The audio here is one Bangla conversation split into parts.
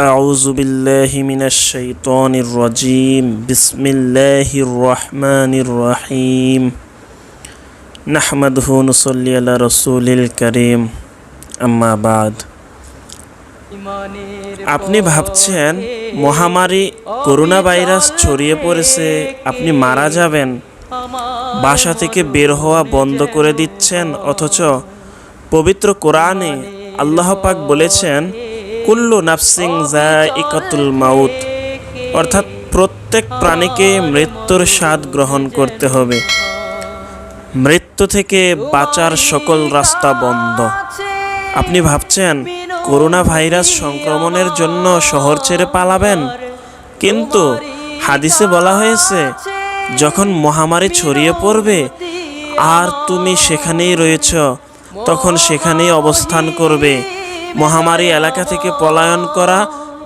أعوذ بالله من الشيطان الرجيم بسم الله الرحمن الرحيم نحمده نصلي على رسول الكريم أما بعد আপনি ভাবছেন মহামারী করোনা ভাইরাস ছড়িয়ে পড়েছে আপনি মারা যাবেন বাসা থেকে বের হওয়া বন্ধ করে দিচ্ছেন অথচ পবিত্র কোরআনে আল্লাহ পাক বলেছেন কুল্লু নাফসিং জাইকাতুল মাউত। অর্থাৎ প্রত্যেক প্রাণীকে মৃত্যুর স্বাদ গ্রহণ করতে হবে। মৃত্যু থেকে বাঁচার সকল রাস্তা বন্ধ। আপনি ভাবছেন, করোনা ভাইরাস সংক্রমণের জন্য শহর ছেড়ে পালাবেন? কিন্তু হাদিসে বলা হয়েছে, যখন মহামারী ছড়িয়ে পড়বে, আর তুমি সেখানেই রয়েছ, তখন সেখানেই অবস্থান করবে। মহামারী এলাকা থেকে পলায়ন করা,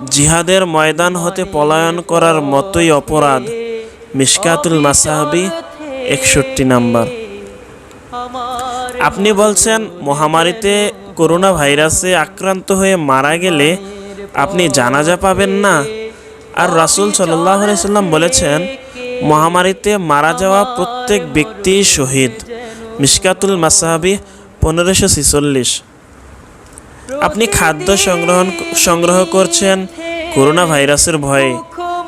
জিহাদের ময়দান হতে পলায়ন করার মতোই অপরাধ। মিসকাতুল মাসাহাবি একষট্টি নাম্বার। আপনি বলছেন, মহামারীতে করোনা ভাইরাসে আক্রান্ত হয়ে মারা গেলে আপনি জানাজা পাবেন না। আর রাসুল সাল্লাম বলেছেন, মহামারীতে মারা যাওয়া প্রত্যেক ব্যক্তি শহীদ। মিসকাতুল মাসাহাবি পনেরোশো ছিচল্লিশ। আপনি খাদ্য সংগ্রহণ সংগ্রহ করছেন করোনা ভাইরাসের ভয়ে।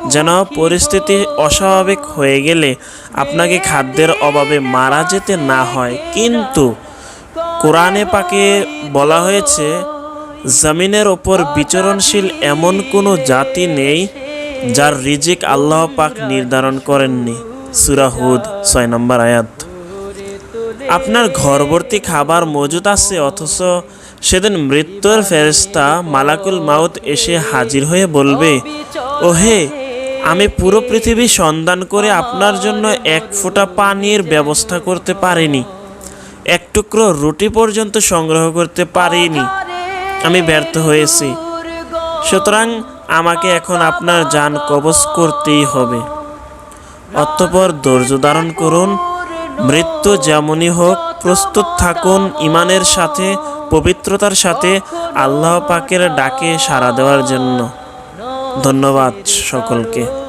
যেন পরিস্থিতি অস্বাভাবিক হয়ে গেলে আপনাকে খাদ্যের অভাবে মারা যেতে না হয়। কিন্তু কোরআনে পাকে বলা হয়েছে, জমিনের ওপর বিচরণশীল এমন কোনো জাতি নেই যার রিজিক আল্লাহ পাক নির্ধারণ করেননি। সুরাহুদ ছয় নম্বর আয়াত। আপনার ঘরবর্তী খাবার মজুদ আছে, অথচ সেদিন মৃত্যুর ফেরেস্তা মালাকুল মাউত এসে হাজির হয়ে বলবে ও হে আমি পুরো পৃথিবী সন্ধান করে আপনার জন্য এক ফোঁটা পানির ব্যবস্থা করতে পারিনি, এক টুকরো রুটি পর্যন্ত সংগ্রহ করতে পারিনি, আমি ব্যর্থ হয়েছি। সুতরাং আমাকে এখন আপনার যান কবজ করতেই হবে। অতঃপর ধৈর্য ধারণ করুন মৃত্যু যেমনই হোক, প্রস্তুত থাকুন ইমানের সাথে, পবিত্রতার সাথে, আল্লাহ পাকের ডাকে সাড়া দেওয়ার জন্য। ধন্যবাদ সকলকে।